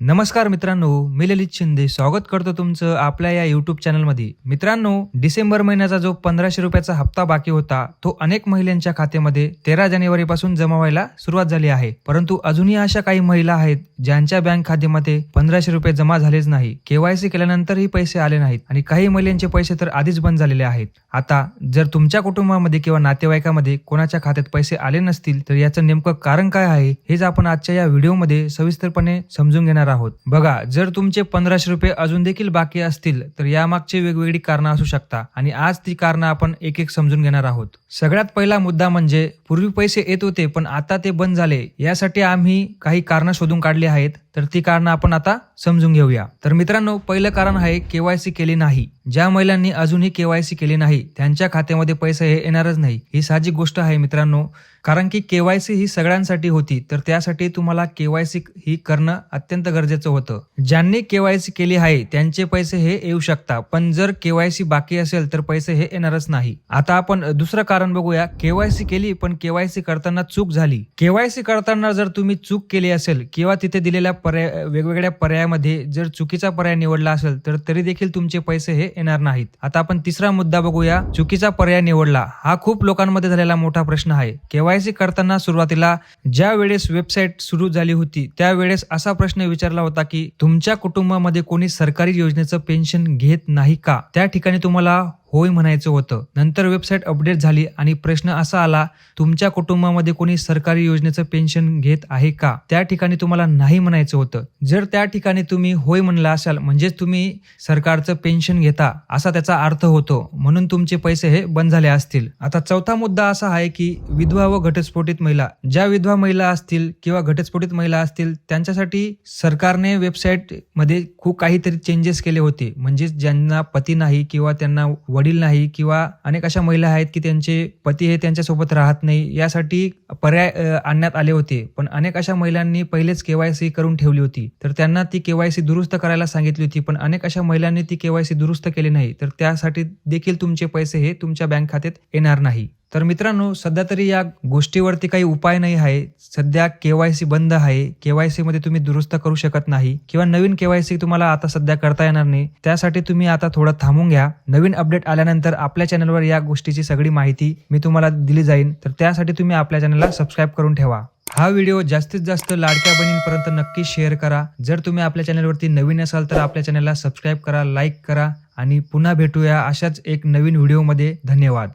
नमस्कार मित्रांनो मी ललित शिंदे. स्वागत करतो तुमचं आपल्या या युट्यूब चॅनलमध्ये मित्रांनो डिसेंबर महिन्याचा जो पंधराशे रुपयाचा हप्ता बाकी होता तो अनेक महिलांच्या खात्यामध्ये तेरा जानेवारीपासून जमा व्हायला सुरुवात झाली आहे. परंतु अजूनही अशा काही महिला आहेत ज्यांच्या बँक खात्यामध्ये पंधराशे रुपये जमा झालेच नाही. केवायसी केल्यानंतरही पैसे आले नाहीत आणि काही महिलांचे पैसे तर आधीच बंद झालेले आहेत. आता जर तुमच्या कुटुंबामध्ये किंवा नातेवाईकामध्ये कोणाच्या खात्यात पैसे आले नसतील तर याचं नेमकं कारण काय आहे हेच आपण आजच्या या व्हिडिओमध्ये सविस्तरपणे समजून घेणार आहोत. बघा जर तुमचे पंधराशे रुपये अजून देखील बाकी असतील तर यामागची वेगवेगळी कारणं असू शकता. आणि आज ती कारणं आपण एक एक समजून घेणार आहोत. सगळ्यात पहिला मुद्दा म्हणजे पूर्वी पैसे येत होते पण आता ते बंद झाले. यासाठी आम्ही काही कारणं शोधून काढली आहेत तर ती कारणं आपण आता समजून घेऊया. तर मित्रांनो पहिलं कारण आहे केवायसी केली नाही. ज्या महिलांनी अजूनही केवायसी केली नाही त्यांच्या खात्यामध्ये पैसे हे येणारच नाही. ही साहजिक गोष्ट आहे मित्रांनो. कारण की केवायसी ही सगळ्यांसाठी होती तर त्यासाठी तुम्हाला केवायसी ही करणं अत्यंत गरजेचं होतं. ज्यांनी केवायसी केली आहे त्यांचे पैसे हे येऊ शकतात पण जर केवायसी बाकी असेल तर पैसे हे येणारच नाही. आता आपण दुसरं कारण बघूया. केवायसी केली पण केवायसी करताना चूक झाली. केवायसी करताना जर तुम्ही चूक केली असेल किंवा तिथे दिलेल्या पर्याय वेगवेगळ्या पर्यायामध्ये जर चुकीचा पर्याय निवडला असेल तर तरी देखील तुमचे पैसे हे येणार नाहीत. आता आपण तिसरा मुद्दा बघूया. चुकीचा पर्याय निवडला. हा खूप लोकांमध्ये झालेला मोठा प्रश्न आहे. केवायसी करताना सुरुवातीला ज्या वेळेस वेबसाईट सुरू झाली होती त्यावेळेस असा प्रश्न विचारला होता की तुमच्या कुटुंबामध्ये कोणी सरकारी योजनेचं पेन्शन घेत नाही का? त्या ठिकाणी तुम्हाला होय म्हणायचं होतं. नंतर वेबसाईट अपडेट झाली आणि प्रश्न असा आला तुमच्या कुटुंबामध्ये कोणी सरकारी योजनेचं पेन्शन घेत आहे का? त्या ठिकाणी तुम्हाला नाही म्हणायचं होतं. जर त्या ठिकाणी तुम्ही होय म्हणला असाल म्हणजेच तुम्ही सरकारचं पेन्शन घेता असा त्याचा अर्थ होतो. म्हणून तुमचे पैसे हे बंद झाले असतील. आता चौथा मुद्दा असा आहे की विधवा व घटस्फोटित महिला. ज्या विधवा महिला असतील किंवा घटस्फोटित महिला असतील त्यांच्यासाठी सरकारने वेबसाईटमध्ये खूप काहीतरी चेंजेस केले होते. म्हणजेच ज्यांना पती नाही किंवा त्यांना वडील नाही किंवा अनेक अशा महिला आहेत की त्यांचे पती हे त्यांच्यासोबत राहत नाही यासाठी पर्याय आणण्यात आले होते. पण अनेक अशा महिलांनी पहिलेच केवायसी करून ठेवली होती. तर त्यांना ती केवायसी दुरुस्त करायला सांगितली होती पण अनेक अशा महिलांनी ती केवायसी दुरुस्त केली नाही. तर त्यासाठी देखील तुमचे पैसे हे तुमच्या बँक खात्यात येणार नाही. तर मित्रांनो सध्या तरी या गोष्टीवरती काही उपाय नाही आहे. सध्या केवायसी बंद आहे. केवायसी मध्ये तुम्ही दुरुस्त करू शकत नाही किंवा नवीन केवायसी तुम्हाला आता सध्या करता येणार नाही. त्यासाठी तुम्ही आता थोडं थांबून घ्या. नवीन अपडेट आल्यानंतर आपल्या चॅनलवर या गोष्टीची सगळी माहिती मी तुम्हाला दिली जाईल तर त्यासाठी तुम्ही आपल्या चॅनलला सबस्क्राईब करून ठेवा. हा व्हिडिओ जास्तीत जास्त लाडक्या बहिणींपर्यंत नक्की शेअर करा. जर तुम्ही आपल्या चॅनलवरती नवीन असाल तर आपल्या चॅनलला सबस्क्राईब करा लाईक करा आणि पुन्हा भेटूया अशाच एक नवीन व्हिडिओमध्ये. धन्यवाद.